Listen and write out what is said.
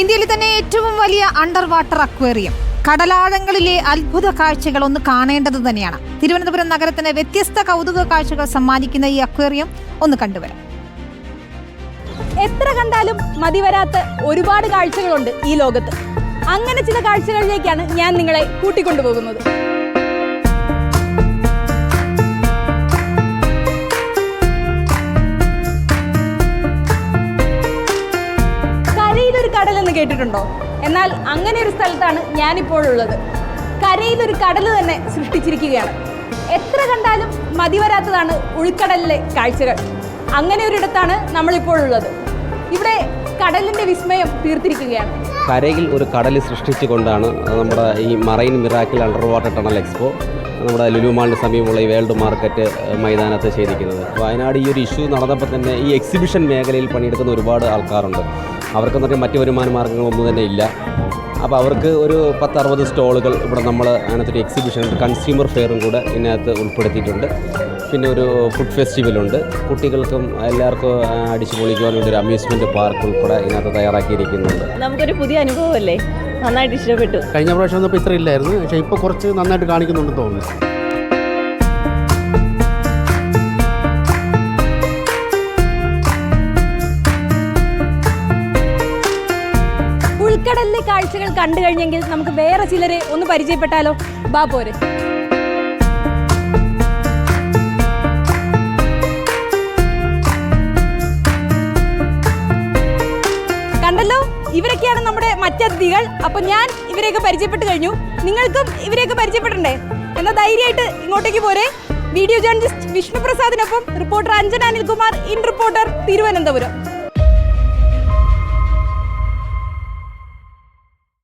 ഇന്ത്യയിലെ തന്നെ ഏറ്റവും വലിയ അണ്ടർ വാട്ടർ അക്വേറിയം. കടലാഴങ്ങളിലെ അത്ഭുത കാഴ്ചകൾ ഒന്ന് കാണേണ്ടത് തന്നെയാണ്. തിരുവനന്തപുരം നഗരത്തിന് വ്യത്യസ്ത കൗതുക കാഴ്ചകൾ സമ്മാനിക്കുന്ന ഈ അക്വേറിയം ഒന്ന് കണ്ടുവരാം. എത്ര കണ്ടാലും മതിവരാത്ത ഒരുപാട് കാഴ്ചകളുണ്ട് ഈ ലോകത്ത്. അങ്ങനെ ചില കാഴ്ചകളിലേക്കാണ് ഞാൻ നിങ്ങളെ കൂട്ടിക്കൊണ്ടുപോകുന്നത്. കരയിലൊരു കടൽ എന്ന് കേട്ടിട്ടുണ്ടോ? എന്നാൽ അങ്ങനെ ഒരു സ്ഥലത്താണ് ഞാനിപ്പോഴുള്ളത്. കരയിലൊരു കടൽ തന്നെ സൃഷ്ടിച്ചിരിക്കുകയാണ്. എത്ര കണ്ടാലും മതി വരാത്തതാണ് ഉൾക്കടലിലെ കാഴ്ചകൾ. അങ്ങനെ ഒരിടത്താണ് നമ്മളിപ്പോഴുള്ളത്. ഇവിടെ കടലിന്റെ വിസ്മയം തീർത്തിരിക്കുകയാണ്. കരയിൽ ഒരു കടൽ സൃഷ്ടിച്ചുകൊണ്ടാണ് നമ്മുടെ ഈ marine miracle under water tunnel expo നമ്മുടെ ലുലുമാളിന് സമീപമുള്ള ഈ വേൾഡ് മാർക്കറ്റ് മൈതാനത്ത് ചെയ്തിരിക്കുന്നത് വയനാട് ഈ ഒരു ഇഷ്യൂ നടന്നപ്പോൾ തന്നെ ഈ എക്സിബിഷൻ മേഖലയിൽ പണിയെടുക്കുന്ന ഒരുപാട് ആൾക്കാരുണ്ട്. അവർക്കെന്ന് പറഞ്ഞാൽ മറ്റു വരുമാന മാർഗങ്ങളൊന്നും തന്നെ ഇല്ല. അപ്പോൾ അവർക്ക് ഒരു പത്തറുപത് സ്റ്റോളുകൾ ഇവിടെ നമ്മൾ അതിനകത്തൊരു എക്സിബിഷൻ കൺസ്യൂമർ ഫെയറും കൂടെ ഇതിനകത്ത് ഉൾപ്പെടുത്തിയിട്ടുണ്ട്. പിന്നെ ഒരു ഫുഡ് ഫെസ്റ്റിവലുണ്ട് കുട്ടികൾക്കും എല്ലാവർക്കും അടിച്ചു പൊളിക്കുവാൻ വേണ്ടി ഒരു അമ്യൂസ്മെന്റ് പാർക്ക് ഉൾപ്പെടെ ഇതിനകത്ത് തയ്യാറാക്കിയിരിക്കുന്നുണ്ട്. നമുക്കൊരു പുതിയ അനുഭവമല്ലേ? നന്നായിട്ട് ഇഷ്ടപ്പെട്ടു. കഴിഞ്ഞ പ്രാവശ്യം വന്നപ്പോൾ ഇത്ര ഇല്ലായിരുന്നു. പക്ഷേ ഇപ്പോൾ കുറച്ച് നന്നായിട്ട് കാണിക്കുന്നുണ്ടെന്ന് തോന്നുന്നു. ഉൾക്കടലിലെ കാഴ്ചകൾ കണ്ടു കഴിഞ്ഞെങ്കിൽ നമുക്ക് വേറെ ചിലരെ ഒന്ന് പരിചയപ്പെട്ടാലോ? ബാ പോരെ. കണ്ടല്ലോ? ഇവരൊക്കെയാണ് മറ്റതിഥികൾ അപ്പൊ ഞാൻ ഇവരെയൊക്കെ പരിചയപ്പെട്ട് കഴിഞ്ഞു. നിങ്ങൾക്കും ഇവരെയൊക്കെ പരിചയപ്പെടണ്ടേ? എന്നാ ധൈര്യമായിട്ട് ഇങ്ങോട്ടേക്ക് പോരെ. Video journalist Vishnu പ്രസാദിനൊപ്പം reporter Anjana Anilkumar in reporter Thiruvananthapuram.